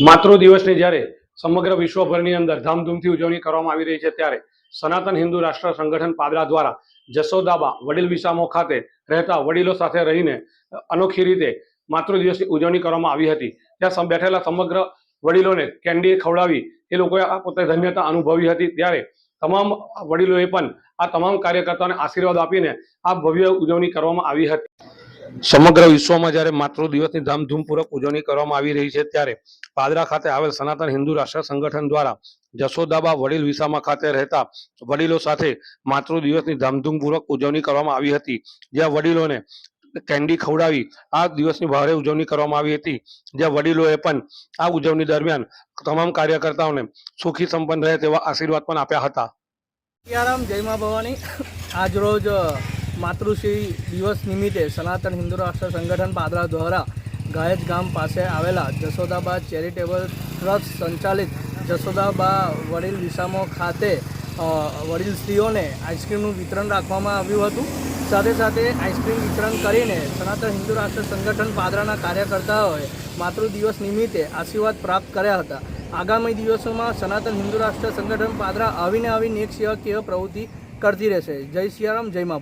માતૃ દિવસની જ્યારે સમગ્ર વિશ્વભરની અંદર ધામધૂમથી ઉજવણી કરવામાં આવી રહી છે, ત્યારે સનાતન હિન્દુ રાષ્ટ્ર સંગઠન પાદરા દ્વારા જસોદાબા વડીલ વિસામો ખાતે રહેતા વડીલો સાથે રહીને અનોખી રીતે માતૃ દિવસની ઉજવણી કરવામાં આવી હતી. ત્યાં બેઠેલા સમગ્ર વડીલોને કેન્ડી ખવડાવી એ લોકોએ આ પોતે ધન્યતા અનુભવી હતી. ત્યારે તમામ વડીલોએ પણ આ તમામ કાર્યકર્તાઓને આશીર્વાદ આપીને આ ભવ્ય ઉજવણી કરવામાં આવી હતી. સમગ્ર વિશ્વમાં જ્યારે માતૃ દિવસની ધામધૂમપૂર્વક ઉજવણી કરવામાં આવી રહી છે, ત્યારે પાદરા ખાતે આવેલ સનાતન હિન્દુ રાષ્ટ્ર સંગઠન દ્વારા જશોદાબા વડીલ વિસામા ખાતે રહેતા વડીલો સાથે માતૃ દિવસની ધામધૂમપૂર્વક ઉજવણી કરવામાં આવી હતી. જ્યાં વડીલોને કેન્ડી ખવડાવી આ દિવસની ભારે ઉજવણી કરવામાં આવી હતી. જ્યાં વડીલોએ પણ આ ઉજવણી દરમિયાન તમામ કાર્યકર્તાઓને સુખી સંપન્ન રહે તેવા આશીર્વાદ પણ આપ્યા હતા. જય મા ભવાની. આજરોજ માતૃશ્રી દિવસ નિમિત્તે સનાતન હિન્દુ રાષ્ટ્ર સંગઠન પાદરા દ્વારા ગાયજ ગામ પાસે આવેલા જસોદાબા ચેરિટેબલ ટ્રસ્ટ સંચાલિત જશોદાબા વડીલ વિસામો ખાતે વડીલ સ્ત્રીઓને આઈસ્ક્રીમનું વિતરણ રાખવામાં આવ્યું હતું. સાથે સાથે આઈસ્ક્રીમ વિતરણ કરીને સનાતન હિન્દુ રાષ્ટ્ર સંગઠન પાદરાના કાર્યકર્તાઓએ માતૃ દિવસ નિમિત્તે આશીર્વાદ પ્રાપ્ત કર્યા હતા. આગામી દિવસોમાં સનાતન હિન્દુ રાષ્ટ્ર સંગઠન પાદરા આવીને આવી નેક કેવ પ્રવૃત્તિ કરતી રહેશે. જય સિયારામ, જય મા